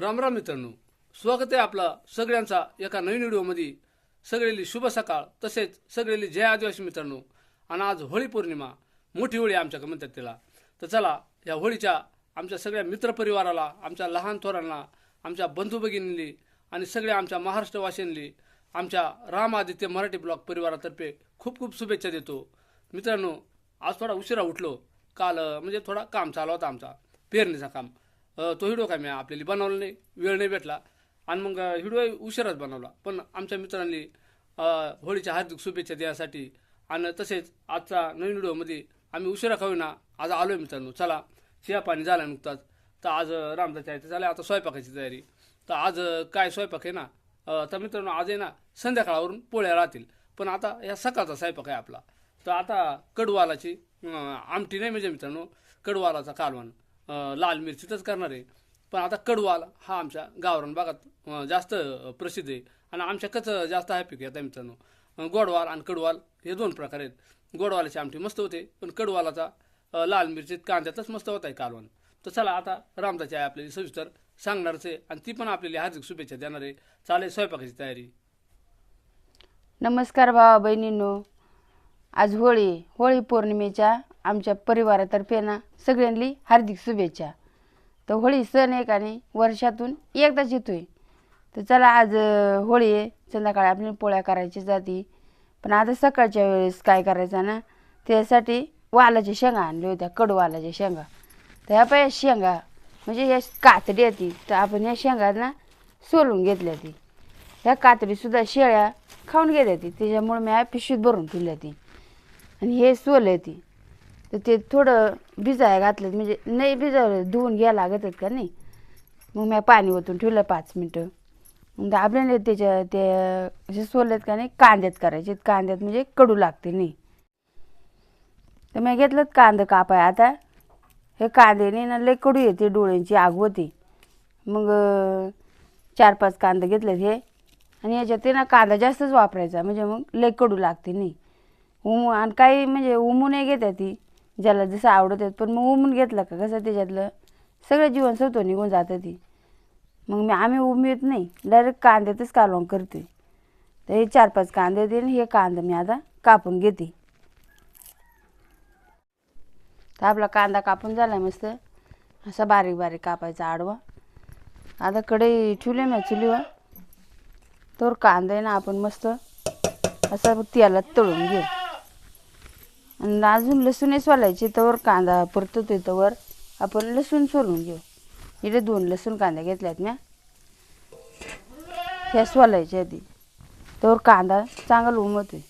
राम राम मित्रांनो स्वागत आहे आपला सगळ्यांचा एका नवीन व्हिडिओमध्ये. सगळेली शुभ सकाळ तसेच सगळेली जय आदिवासी मित्रांनो आणि आज होळी पौर्णिमा मोठी होळी आमच्याकडे म्हणतात त्याला. तर चला या होळीच्या आमच्या सगळ्या मित्रपरिवाराला आमच्या लहान थोरांना आमच्या बंधू भगिनींनी आणि सगळ्या आमच्या महाराष्ट्रवासीयांनी आमच्या राम आदित्य मराठी ब्लॉग परिवारातर्फे खूप खूप शुभेच्छा देतो. मित्रांनो आज थोडा उशिरा उठलो. काल म्हणजे थोडा काम चालू होता आमचा पेरणीचा काम. तो व्हिडिओ काय मी आपल्याला बनवला नाही वेळ नाही भेटला. आणि मग व्हिडिओ उशिराच बनवला. पण आमच्या मित्रांनी होळीच्या हार्दिक शुभेच्छा देण्यासाठी आणि तसेच आजचा नवीन व्हिडिओमध्ये आम्ही उशिरा खाऊना आज आलो आहे मित्रांनो. चला शिया पाणी झाला नुकताच. तर आज रामदाच्या आहे झालं. आता स्वयंपाकाची तयारी. तर आज काय स्वयंपाक आहे ना? तर मित्रांनो आज आहे ना संध्याकाळवरून पोळ्या राहतील. पण आता या सकाळचा स्वयंपाक आहे आपला. तर आता कडवालाची आमटी नाही म्हणजे मित्रांनो कडवालाचा कालवण. लाल मिरचीतच करणार. आहे पण आता कडवाल हा आमच्या गावरान भागात जास्त प्रसिद्ध आहे. आणि आमच्याकच जास्त आहे पीक येतं मित्रांनो? गोडवाल आणि कडवाल हे दोन प्रकार आहेत. गोडवालाची आमटी मस्त होते पण कडवालाचा लाल मिरचीत कांद्यातच मस्त होत आहे कालवण. तर चला आता रामदाची आहे आपल्याला सविस्तर सांगणारच आहे आणि ती पण आपल्याला हार्दिक शुभेच्छा देणार आहे. चालेल स्वयंपाकाची तयारी. नमस्कार भावा बहिणींनो आज होळी होळी पौर्णिमेच्या आमच्या परिवारातर्फे ना सगळ्यांनी हार्दिक शुभेच्छा. तर होळी सण एक आणि वर्षातून एकदाच येतोय. तर चला आज होळी आहे. संध्याकाळी आपली पोळ्या करायची जाती. पण आता सकाळच्या वेळेस काय करायचं ना त्यासाठी वालाच्या शेंगा आणल्या होत्या कडवालाच्या शेंगा. तर ह्या पाय शेंगा म्हणजे ह्या कातडी येते तर आपण ह्या शेंगा ना सोलून घेतल्या ती. ह्या कातडीसुद्धा शेळ्या खाऊन घेतात ती. त्याच्यामुळे मी ह्या पिशवीत भरून ठेवल्या ती. आणि हे सोल ती. तर ते थोडं भिजायला घातलं म्हणजे नाही भिजावलं धुवून घ्यायला लागत आहेत का नाही? मग मी पाणी ओतून ठेवलं पाच मिनटं. मग आपल्याला त्याच्या ते असे सोलत आहेत का नाही कांद्यात करायचे कांद्यात म्हणजे कडू लागते नाही. तर मी घेतलं कांदा कापाय आता. हे कांद्याने ना लय कडू येते डोळ्यांची आग होती. मग चार पाच कांदे घेतलेत हे. आणि याच्यात ते ना कांदा जास्तच वापरायचा म्हणजे मग लय कडू लागते नाही. उमू आणि काही म्हणजे उमू नाही घेतात ती. ज्याला जसं आवडत आहेत पण मग उमून घेतलं का? कसं त्याच्यातलं? सगळं जीवनसत्व निघून जातं ती. मग मी आम्ही उमवीत नाही. डायरेक्ट कांद्यातच कालवण करते. तर हे चार पाच कांदे होते हे कांदा मी आता कापून घेते. तर आपला कांदा कापून झाला मस्त. असा बारीक बारीक कापायचा आडवा. आता कढई ठेवले मी चुलीवर. तर कांदा आहे ना आपण मस्त असं तेलात तळून घेऊ. आणि अजून लसूणही सोलायचे तवर कांदा परततोय तवर. आपण लसूण सोलून घेऊ. इथे दोन लसूण कांदा घेतल्यात म्या. ह्या सोलायच्या आधी. तर कांदा चांगला उमतोय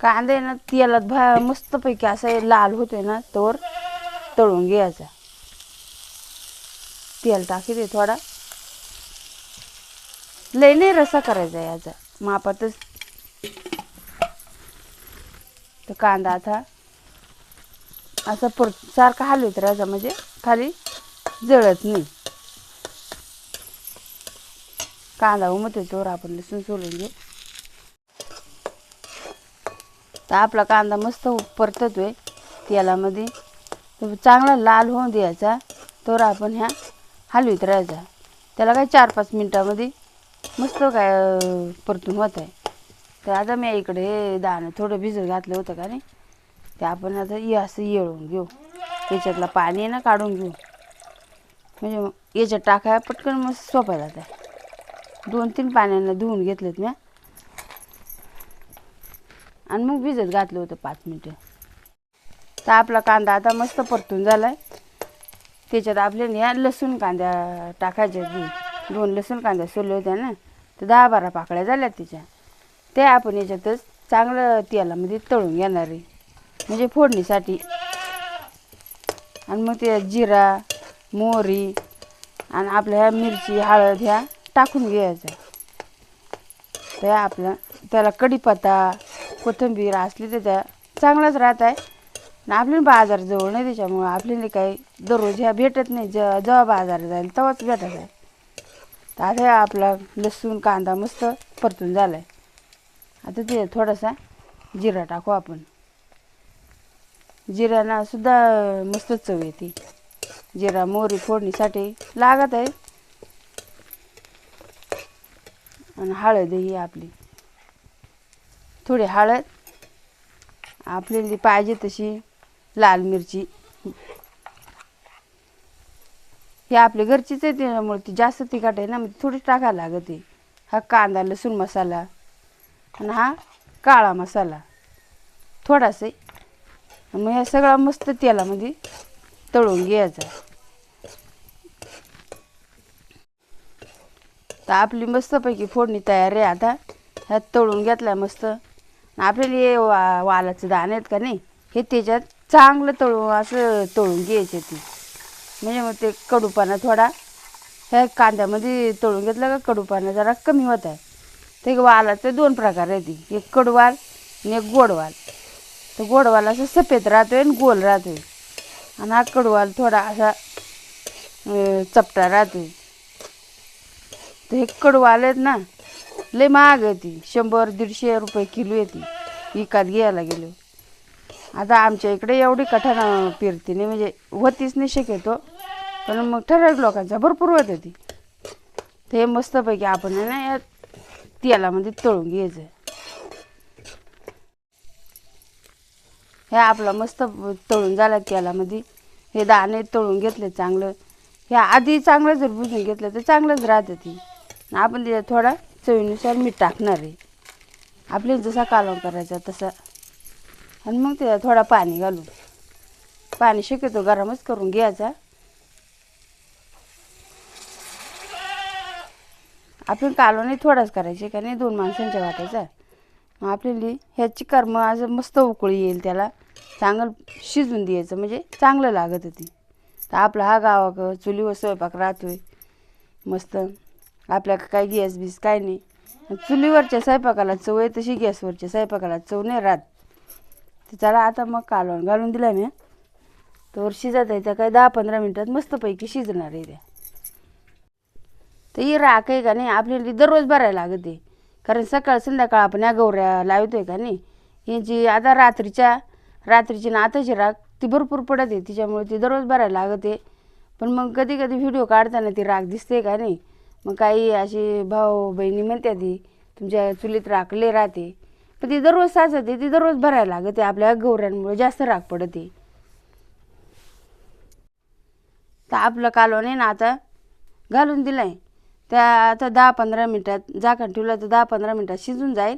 कांदा आहे ना तेलात भा मस्तपैकी असा लाल होतोय ना तवर तळून घ्यायचा. तेल टाकी थोडा. लय नाही रसा करायचा याचा. मापातच तर कांदा आता असा पर सारखा हलवत राहायचा म्हणजे खाली जळत नाही. कांदा उमत चोर आपण लसूण सोलून घेऊ. तर आपला कांदा मस्त परततोय. तेलामध्ये तर चांगला लाल होऊन द्यायचा. तर आपण ह्या हलवीत राहायचा त्याला काय चार पाच मिनटामध्ये मस्त काय परतून होत आहे तर आता मी इकडे दाणं थोडं भिजत घातलं होतं का नाही? ते आपण आता ये असं येळून घेऊ. त्याच्यातला पाणी आहे ना काढून घेऊ. म्हणजे याच्यात टाकाय पटकन मस्त सोपा जात आहे दोन तीन पाण्यानं धुवून घेतलेत म्या. आणि मग भिजत घातलं होतं पाच मिनटं. तर आपला कांदा आता मस्त परतून झाला आहे त्याच्यात आपल्याला ह्या लसूण कांद्या टाकायच्या दोन दोन लसूण कांद्या सोलले होत्या ना. तर दहा बारा पाकळ्या झाल्या त्याच्या. ते आपण याच्यातच चांगलं तेलामध्ये तळून घेणार आहे. म्हणजे फोडणीसाठी. आणि मग ते जिरा मोहरी आणि आपल्या ह्या मिरची हळद ह्या टाकून घ्यायचं. तर आपलं त्याला कढीपत्ता कोथिंबीर असली तर त्या चांगलाच राहत आहे. आणि आपल्याला बाजार जवळ नाही त्याच्यामुळं आपल्याला काही दररोज ह्या भेटत नाही. ज जेव्हा बाजार जाईल तेव्हाच भेटत आहे. तर आता आपला लसूण कांदा मस्त परतून झाला आहे आता ते थोडासा जिरा टाकू आपण. जिऱ्यानं सुद्धा मस्त चव येते. जिरा मोहरी फोडणीसाठी लागत आहे. आणि हळद ही आपली. थोडी हळद आपल्याला पाहिजे तशी लाल मिरची. हे आपली घरचीच आहे त्याच्यामुळे ती जास्त तिखट आहे ना मग थोडी टाकायला लागते. हा कांदा लसूण मसाला आणि हा काळा मसाला. थोडासा आहे. मग हे सगळा मस्त तेलामध्ये तळून घ्यायचा. तर आपली मस्तपैकी फोडणी तयार आहे आता. ह्यात तळून घेतला मस्त. आपल्याला हे वा वालाचं दाणे आहेत का नाही हे त्याच्यात चांगलं तळून असं तळून घ्यायचे ते. म्हणजे मग ते कडूपाना थोडा ह्या कांद्यामध्ये तळून घेतलं का कडूपाना जरा कमी होत आहे. ते वालाचे दोन प्रकार आहेत. एक कडवाल आणि एक गोडवाल. तर गोडवाल असं सफेद राहतोय आणि गोल राहतोय. आणि हा कडवाल थोडा असा चपटा चपटा राहतोय. तर हे कडवाल आहेत ना लय महाग आहे ती. शंभर दीडशे रुपये किलो येते विकत घ्यायला गेलो. आता आमच्या इकडे एवढी कठाण फिरते नाही म्हणजे होतीच नाही शक्यतो. पण मग ठराविक लोकांचा भरपूर होत ती. ते मस्तपैकी आपण आहे ना तेलामध्ये म्हणजे तळून घ्यायचं. हे आपला मस्त तळून झाला तेलामध्ये म्हणजे हे दाणे तळून घेतले चांगलं. हे आधी चांगलं जर भुजून घेतलं तर चांगलंच राहतं ती. आपण त्याच्यात थोडा चवीनुसार मीठ टाकणार आहे. आपल्याला जसा कालवण करायचा तसा. आणि मग त्याच्यात थोडा पाणी घालू पाणी शक्यतो गरमच करून घ्यायचा. आपण कालवण थोडाच करायचे का नाही दोन माणसांच्या वाटायचा? मग आपल्याला ह्याची कर्म आज मस्त उकळी येईल त्याला. चांगलं शिजून द्यायचं म्हणजे चांगलं लागत होती. तर आपला हा गावा चुलीवर स्वयंपाक राहतोय. मस्त. आपल्या काय गॅस बीस काय नाही. चुलीवरच्या स्वयंपाकाला चव आहे तशी गॅसवरच्या स्वयंपाकाला चव नाही राहत. तर चला आता मग कालवण घालून दिला मी तर शिजत आहे त्या काय दहा पंधरा मिनटात मस्तपैकी शिजणार आहे त्या तर ही राख आहे का नाही? आपल्याला दररोज भरायला लागते. कारण सकाळ संध्याकाळ आपण या गौऱ्या लावतोय का नाही? यांची आता रात्रीच्या रात्रीची ना आताची राख ती भरपूर पडत आहे. तिच्यामुळे ती दररोज भरायला लागते. पण मग कधी कधी व्हिडिओ काढताना ती राख दिसते का नाही? मग काही अशी भाऊ बहिणी म्हणत्या ती तुमच्या चुलीत राखले राहते. पण ती दररोज साचते ती दररोज भरायला लागते. आपल्या गौऱ्यांमुळे जास्त राख पडते. तर आपलं कालवण आहे ना आता घालून दिलाय. त्या आता दहा पंधरा मिनटात झाकण ठेवलं तर दहा पंधरा मिनटात शिजून जाईल.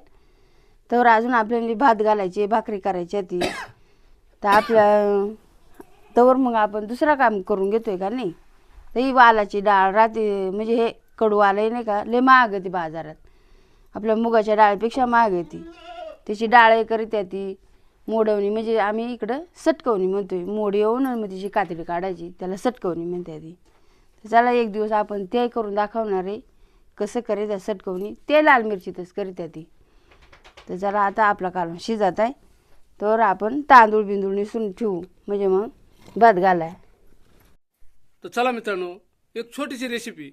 तर अजून आपल्याला भात घालायचे भाकरी करायची ती. तर आपल्या तवर मग आपण दुसरा काम करून घेतोय का नाही? तर ही वालाची डाळ राहते म्हणजे हे कडू आलंही नाही का लय महाग आहे ती बाजारात. आपल्या मुगाच्या डाळीपेक्षा महाग आहे ती. त्याची डाळ करीत ती. मोडवणी म्हणजे आम्ही इकडं सटकवणी म्हणतोय. मोड येऊन मग तिची कातडी काढायची. त्याला सटकवणी म्हणते ती. तर चला एक दिवस आपण ते करून दाखवणार आहे. कसं करायचं सटकवणी. ते लाल मिरचीतच करीत ती. तर चला आता आपला कालवण शिजत आहे. तर आपण तांदूळ बिंदूळ निसून ठेवू. म्हणजे मग भात घालाय. तर चला मित्रांनो एक छोटीशी रेसिपी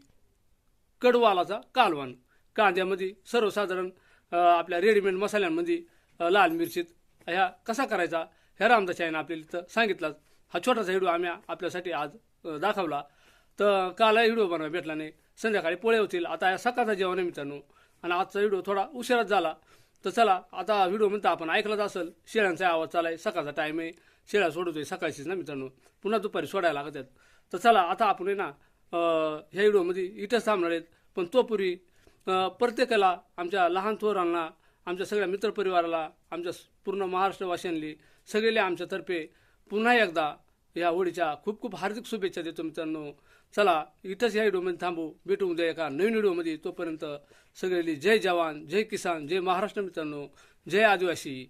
कडवालाचा कालवण कांद्यामध्ये सर्वसाधारण आपल्या रेडीमेड मसाल्यांमध्ये लाल मिरचीत ह्या कसा करायचा ह्या रामदास आपल्याला तर सांगितलाच हा छोटासा व्हिडिओ आम्ही आपल्यासाठी आज दाखवला. तर काल व्हिडिओ बनवायला भेटला नाही. संध्याकाळी पोळे होतील. आता या सकाळचा जेवण आहे मित्रांनो. आणि आजचा व्हिडिओ थोडा उशिराच झाला. तर चला आता व्हिडिओ म्हणता आपण ऐकलाच असेल शेळ्यांचा आवाज चालाय सकाळचा टाईम आहे. शेळ्या सोडवतोय सकाळचीच ना मित्रांनो. पुन्हा दुपारी सोडायला लागत आहेत. तर चला आता आपण आहे ना ह्या व्हिडिओमध्ये इथंच थांबणार आहेत. पण तोपूर्वी प्रत्येकाला आमच्या लहान थोरांना आमच्या सगळ्या मित्रपरिवाराला आमच्या पूर्ण महाराष्ट्रवासियांनी सगळेले आमच्यातर्फे पुन्हा एकदा या आवडीच्या खूप खूप हार्दिक शुभेच्छा देतो मित्रांनो. चला इथंच या व्हिडिओमध्ये थांबू. भेटू उद्या एका नवीन व्हिडिओमध्ये. तोपर्यंत सगळेली जय जवान जय किसान जय महाराष्ट्र मित्रांनो. जय आदिवासी.